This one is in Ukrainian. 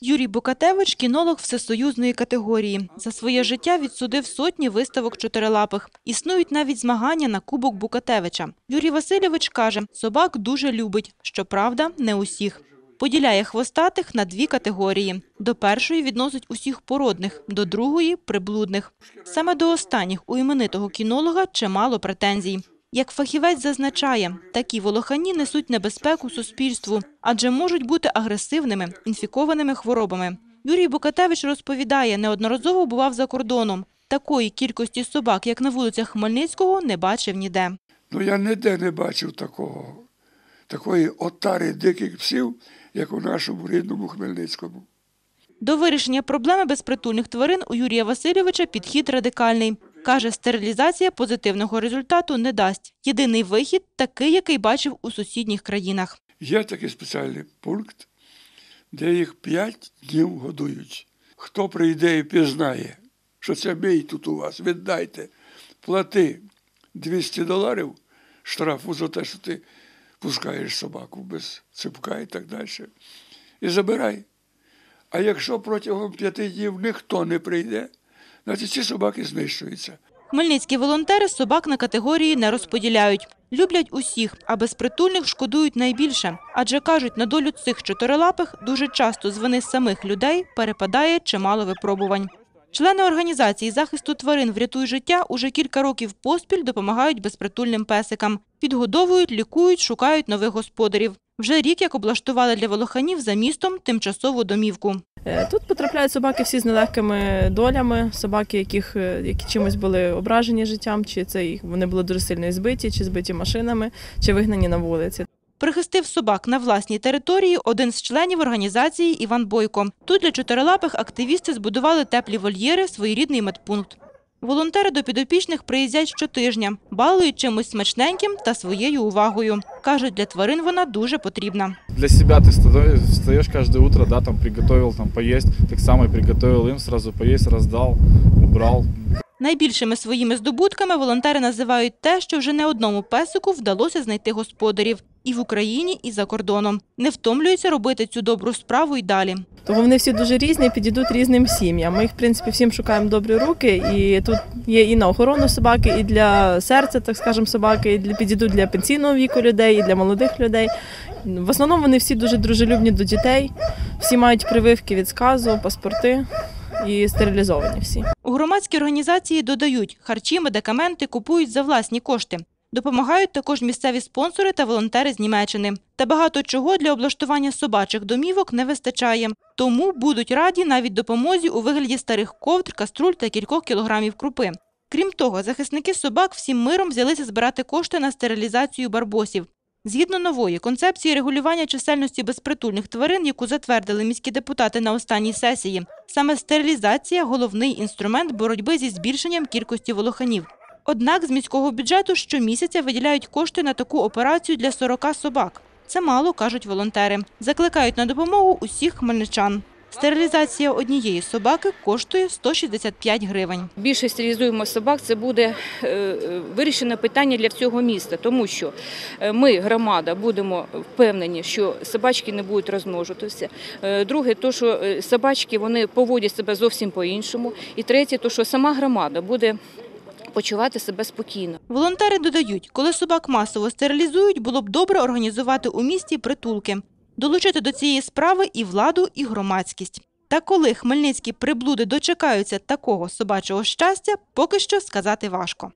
Юрій Букатевич – кінолог всесоюзної категорії. За своє життя відсудив сотні виставок чотирилапих. Існують навіть змагання на Кубок Букатевича. Юрій Васильович каже, собак дуже любить, щоправда, не усіх. Поділяє хвостатих на дві категорії. До першої відносить усіх породних, до другої – приблудних. Саме до останніх у іменитого кінолога чимало претензій. Як фахівець зазначає, такі волохані несуть небезпеку суспільству, адже можуть бути агресивними, інфікованими хворобами. Юрій Букатевич розповідає, неодноразово бував за кордоном. Такої кількості собак, як на вулицях Хмельницького, не бачив ніде. Ну я ніде не бачив такого, такої отари диких псів, як у нашому рідному Хмельницькому. До вирішення проблеми безпритульних тварин у Юрія Васильовича підхід радикальний. Каже, стерилізація позитивного результату не дасть. Єдиний вихід – такий, який бачив у сусідніх країнах. Є такий спеціальний пункт, де їх п'ять днів годують. Хто прийде і пізнає, що це мій тут у вас, віддайте, плати 200 доларів штрафу за те, що ти пускаєш собаку без ципка і так далі. І забирай. А якщо протягом п'яти днів ніхто не прийде, значить ці собаки знищуються. Хмельницькі волонтери собак на категорії не розподіляють. Люблять усіх, а безпритульних шкодують найбільше. Адже, кажуть, на долю цих чотирилапих дуже часто з вини самих людей перепадає чимало випробувань. Члени організації захисту тварин «Врятуй життя» уже кілька років поспіль допомагають безпритульним песикам. Підгодовують, лікують, шукають нових господарів. Вже рік як облаштували для волоханів за містом тимчасову домівку. Е, Тут потрапляють собаки всі з нелегкими долями, собаки, яких е, які чимось були ображені життям, чи це їх вони були дуже сильно збиті, чи збиті машинами, чи вигнані на вулиці. Прихистив собак на власній території один з членів організації Іван Бойко. Тут для чотирилапих активісти збудували теплі вольєри, своєрідний медпункт. Волонтери до підопічних приїздять щотижня, балують чимось смачненьким та своєю увагою. Кажуть, для тварин вона дуже потрібна. для себе ти встаєш кожне утро, да, там приготував там поїсти, так само приготував їм, им сразу поесть, роздав, убрал. Найбільшими своїми здобутками волонтери називають те, що вже не одному песику вдалося знайти господарів і в Україні, і за кордоном. Не втомлюються робити цю добру справу й далі. Тому вони всі дуже різні, підійдуть різним сім'ям. Ми їх, в принципі, всім шукаємо добрі руки, і тут є і на охорону собаки, і для серця, так скажемо, собаки, і для підійдуть для пенсійного віку людей, і для молодих людей. В основному вони всі дуже дружелюбні до дітей, всі мають прививки від сказу, паспорти і стерилізовані всі. У громадській організації додають, харчі, медикаменти купують за власні кошти. Допомагають також місцеві спонсори та волонтери з Німеччини. Та багато чого для облаштування собачих домівок не вистачає. Тому будуть раді навіть допомозі у вигляді старих ковдр, каструль та кількох кілограмів крупи. Крім того, захисники собак всім миром взялися збирати кошти на стерилізацію барбосів. Згідно нової концепції регулювання чисельності безпритульних тварин, яку затвердили міські депутати на останній сесії, саме стерилізація – головний інструмент боротьби зі збільшенням кількості волоханів. Однак з міського бюджету щомісяця виділяють кошти на таку операцію для 40 собак. Це мало, кажуть волонтери. Закликають на допомогу усіх хмельничан. Стерилізація однієї собаки коштує 165 гривень. Більше стерилізуємо собак, це буде е, е, вирішене питання для всього міста, тому що е, ми, громада, будемо впевнені, що собачки не будуть розмножуватися. Друге, то що собачки вони поводять себе зовсім по-іншому. І третє, то що сама громада буде почувати себе спокійно. Волонтери додають, коли собак масово стерилізують, було б добре організувати у місті притулки. Долучити до цієї справи і владу, і громадськість. Та коли хмельницькі приблуди дочекаються такого собачого щастя, поки що сказати важко.